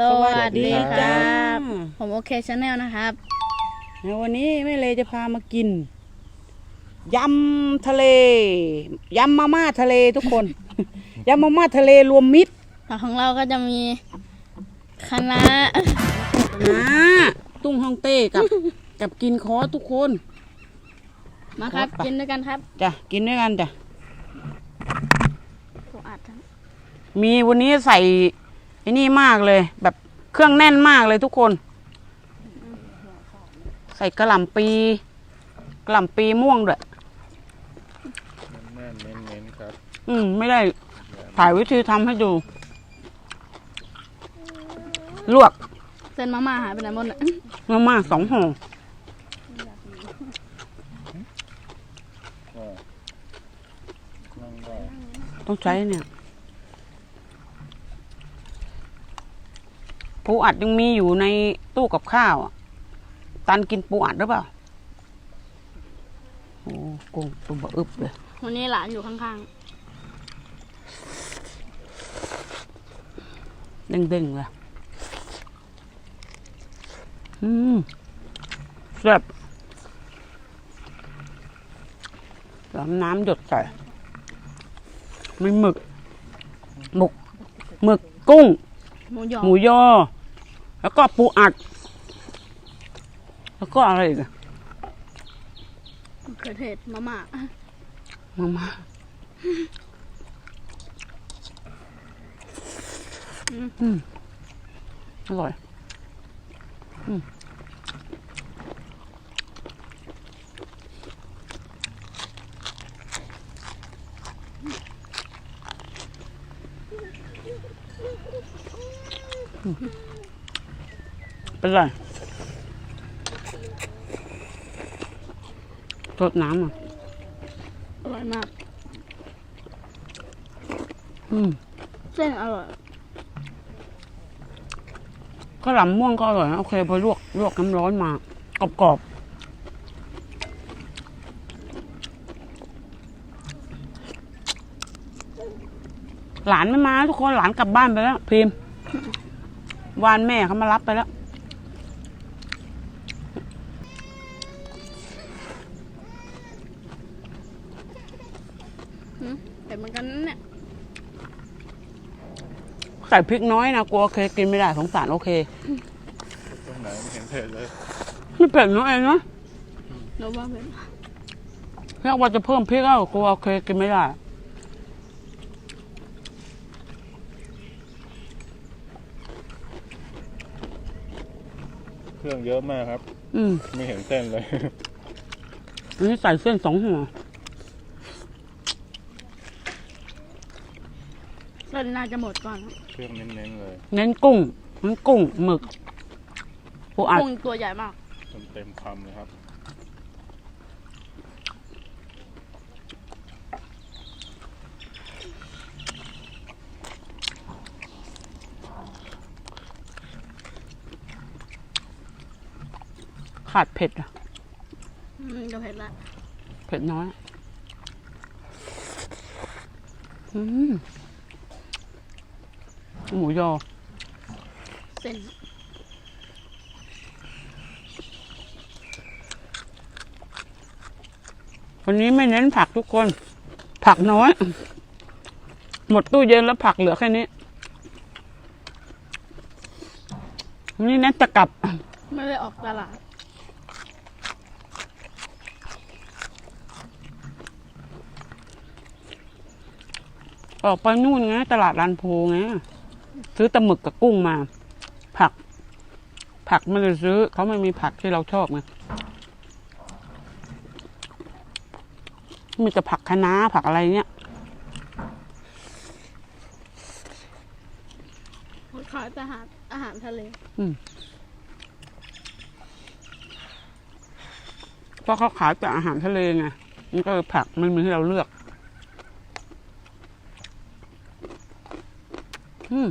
สวัสดีคจ้ารับผมโอเคชาแนลนะครับในวันนี้แม่เลจะพามากินยำทะเลยำมาม่าทะเลทุกคนยำมาม่าทะเลรวมมิตรผักของเราก็จะมีคะน้านะตุ้งฮ่องเต้กับ กับกินคอทุกคน มาครับไปกินด้วยกันครับจ้ะกินด้วยกันจ้ะผมอัดทั้งมีวันนี้ใส่ ไอ้นี่มากเลย แบบเครื่องแน่นมากเลยทุกคน ใส่กระหล่ำปีกระหล่ำปีม่วงด้วยแน่นๆเน้นๆครับอืมไม่ได้ถ่ายวิธีทำให้ดู ลวกเส้นมาม่าหายไปไหนหมดน่ะ มาม่าสองห่อก็นั่งได้ต้องใช้เนี่ย ปูอัดยังมีอยู่ในตู้กับข้าวอะตันกินปูอัดหรือเปล่าโอ้กุ้งตัวบะอึบเลยวันนี้หลานอยู่ข้างเด้งๆเลยอืมแซ่บแล้วน้ำหยดใส่มีหมึกหมึกหมึกกุ้งๆหมูหยองหมูยอ แล้วก็ปูอัด แล้วก็อะไรอีกอะมะเขือเทศมาม่ามามาอืมอร่อย อืมเป็นไรทดน้ำอะ อร่อยมาก อืม เส้นอร่อย ข้าวหลามม่วงก็อร่อยนะโอเคพอลวกลวกน้ำร้อนมากรอบๆหลานไม่มา ทุกคนหลานกลับบ้านไปแล้วพิมพ์วานแม่เขามารับไปแล้ว หืมเผ็ดเหมือนกันนั่นเนี่ย ใส่พริกน้อยนะกลัวโอเคกินไม่ได้สงสารโอเคตรงไหนไม่เห็นเผ็ดเลยไม่เผ็ดน้อยเองนะหนูว่าเผ็ดเรียกว่าจะเพิ่มพริกแล้วกลัวโอเคกินไม่ได้เครื่องเยอะมากครับ อืมไม่เห็นเส้นเลย อันนี้ใส่เส้นสองหัว เส้นน่าจะหมดก่อนเครื่องเน้นๆเลย เน้นกุ้งเน้นกุ้งหมึกปูอัด กุ้งตัวใหญ่มาก เต็มๆคำเลยครับ ขาดเผ็ดอะอืมก็เผ็ดละเผ็ดน้อย อืม หมูยอ เส้นวันนี้ไม่เน้นผักทุกคน ผักน้อย หมดตู้เย็นแล้วผักเหลือแค่นี้วันนี้เน้นจะกลับ ไม่ได้ออกตลาด ออกไปนู่นไงตลาดลานโพไง ซื้อแตะหมึกกับกุ้งมา ผัก ผักไม่ได้ซื้อ เขาไม่มีผักที่เราชอบไงมีแต่ผักคะน้าผักอะไรเงี้ยขายแต่อาหารอาหารทะเลเพราะเขาขายแต่อาหารทะเลไงมันก็เลยผักไม่มีให้เราเลือก อืม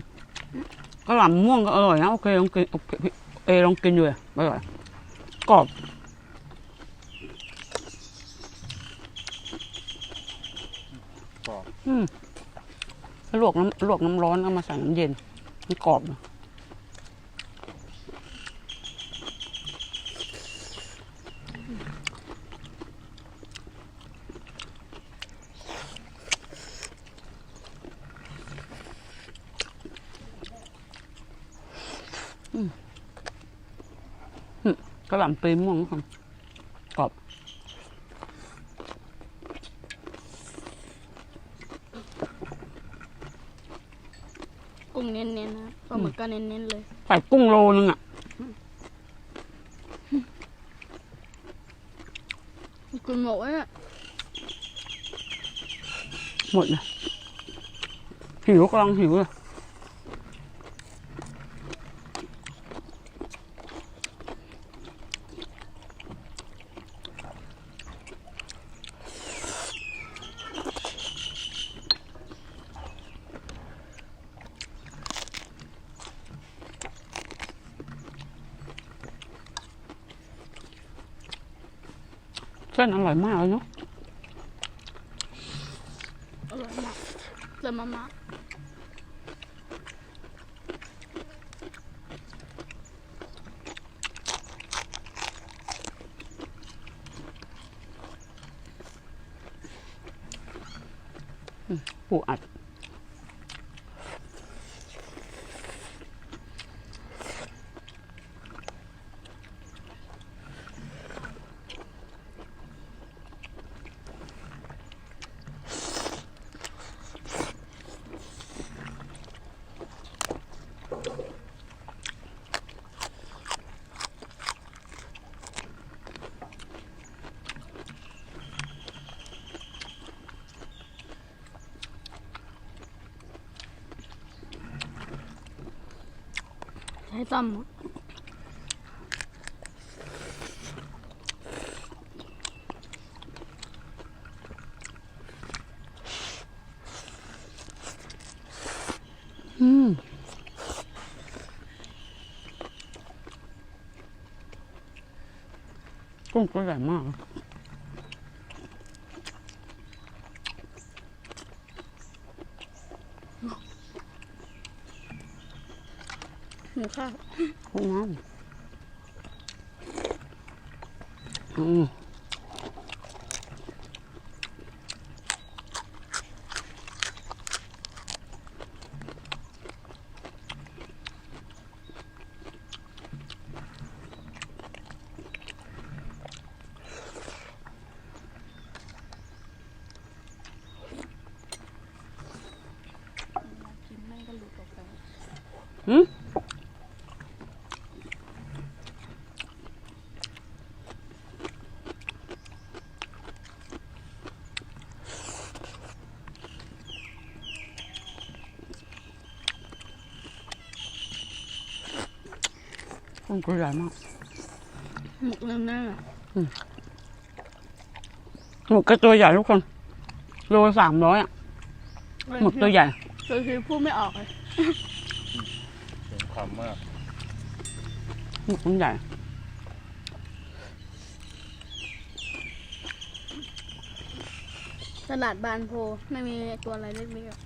กระหล่ำม่วงก็อร่อยนะโอเคลองกินโอเคเอลองกินอยู่เลยอร่อยกรอบกรอบอืมลวกน้ำลวกน้ำร้อนเอามาใส่น้ำเย็นมันกรอบนะ กระหล่ำปลีม่วงครับกรอบกุ้งเน้นๆนะปลาหมึกก็เน้นๆเลย ใส่กุ้งโลนึงอะกินหมดเนี่ยหมดเลยหิวกำลังหิวเลย ส้นอร่อยมากเลยเนาะอร่อยมากเจอมาม่าปูอัด ใช้ต้มอืมกุ้งตัวใหญ่มาก หมูข้าวห้องน้ำอืมหื มกุ้งตัวใหญ่มากหมึกแน่นๆอะหมึกก็ตัวใหญ่ทุกคนโลสามร้อยอะหมึกตัวใหญ่คือคือพูดไม่ออกเลยเต็มคำมากหมึกมันใหญ่ตลาดบานโพไม่มีตัวอะไรเล็กๆอะ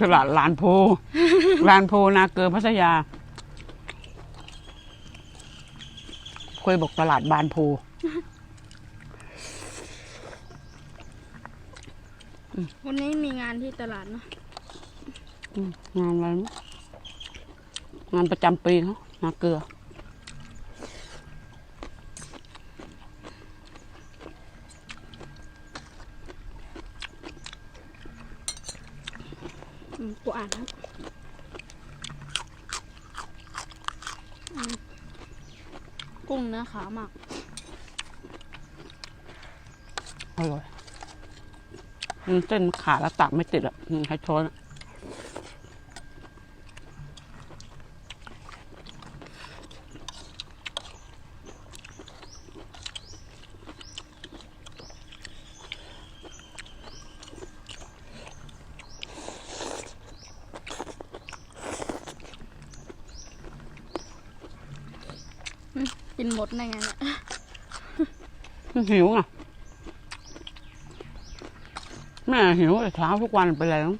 ตลาดลานโพลานโพนาเกลือพัทยา เคยบอกตลาดบานโพวันนี้มีงานที่ตลาดเนาะอืมงานอะไรมั้งงานประจำปีเขานาเกลืออืมกูอ่านครับอืมกุ้งเนื้อ ขาวมากอร่อยมันเส้นขาแล้วตักไม่ติดอะให้ช้อนอะ กินหมดได้ไงเนี่ยหิวอะ แม่หิวแต่เช้าทุกวันไปแล้ว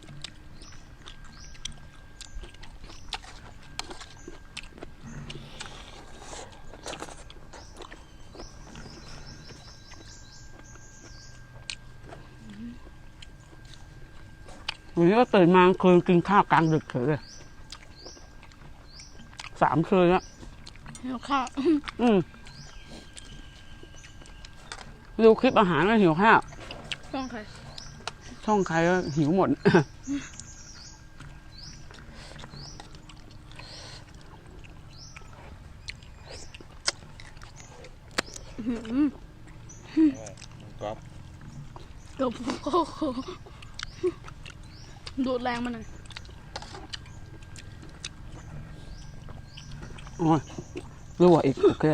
วันนี้ก็ตื่นมาคืนกินข้าวกลางดึกเฉยเลยสามคืนแล้ว แล้วข้าวอืมดูคลิปอาหารก็หิวข้าวต้องใครช่องใครก็หิวหมด ก๊อฟเกือบโอ้โหดูดแรงมาหน่อย โอ้ย รั่วอีก โอเค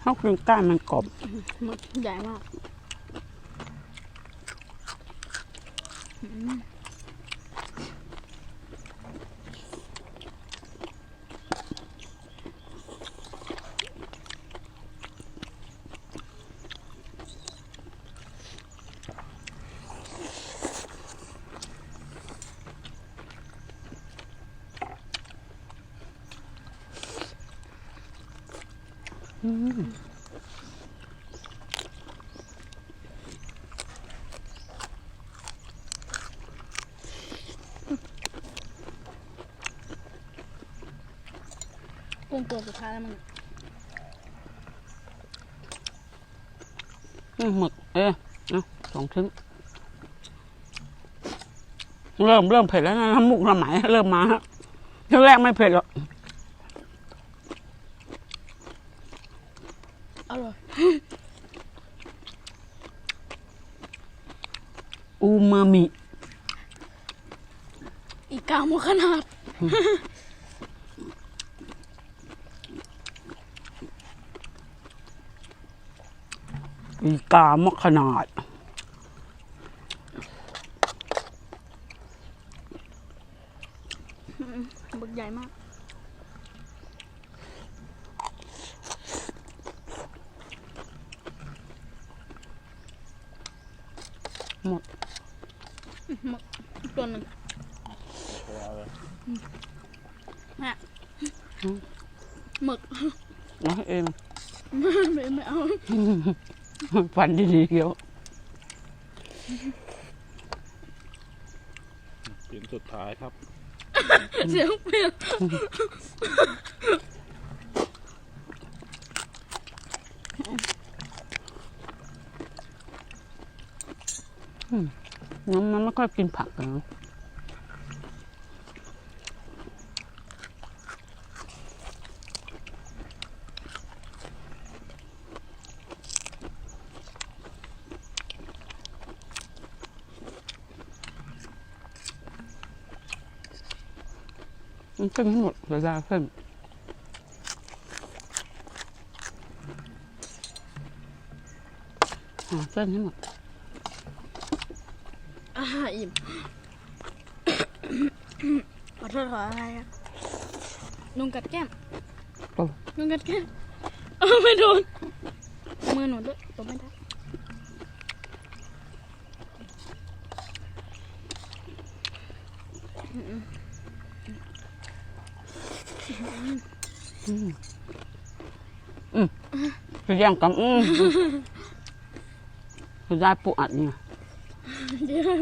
เขากินก้านมันกรอบหมึกใหญ่มาก กุ้งตัวสุดท้ายแล้วมึงอืมหมึกเอ๊ะเอาสองชิ้นเริ่มเริ่มเผ็ดแล้วนะน้ำมุกน้ำไหมเริ่มมาแล้วช่วงแรกไม่เผ็ดหรอก อร่อย อูมามิ กาหมดขนาด อีกามกขนาดหมึกใหญ่มาก หมด หมึกอีกตัวหนึ่ง เอาเลยแม่หมึกเอาให้เองไม่ไม่เอาฟันดีๆเกี่ยวชิ้นสุดท้ายครับ เสียงเปลี่ยนน้ำมันไม่ค่อยกินผักนะ มันเส้นทั้งหมดเวลาเส้นหาเส้นให้หมดอ่าอิ่มขอโทษขออะไรอะลุงกัดแก้มโอ้ลุงกัดแก้มเออไม่โดนมือหนูด้วยตัวไม่ได้คือย่างกับอืม คือได้ปูอัดเนี่ยเดี๋ยวมั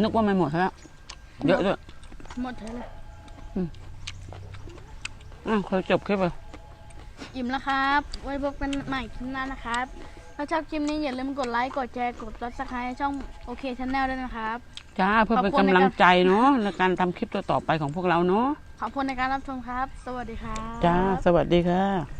นจะอืมนึกว่าไม่หมดแล้วเยอะด้วยหมดเลยอะเคยจบคลิปเลยอิ่มแล้วครับ ไว้พบกันใหม่คลิปหน้านะครับ ถ้าชอบคลิปนี้อย่าลืมกดไลค์กดแชร์กดซับสไครต์ช่องโอเคช n แนลด้วยนะครับ จ้าเพื่อเป็นขอบคุณกำลังนะครับใจเนาะในการทำคลิปต่อๆไปของพวกเราเนาะขอบคุณในการรับชมครับ สวัสดีครับจ้าสวัสดีค่ะ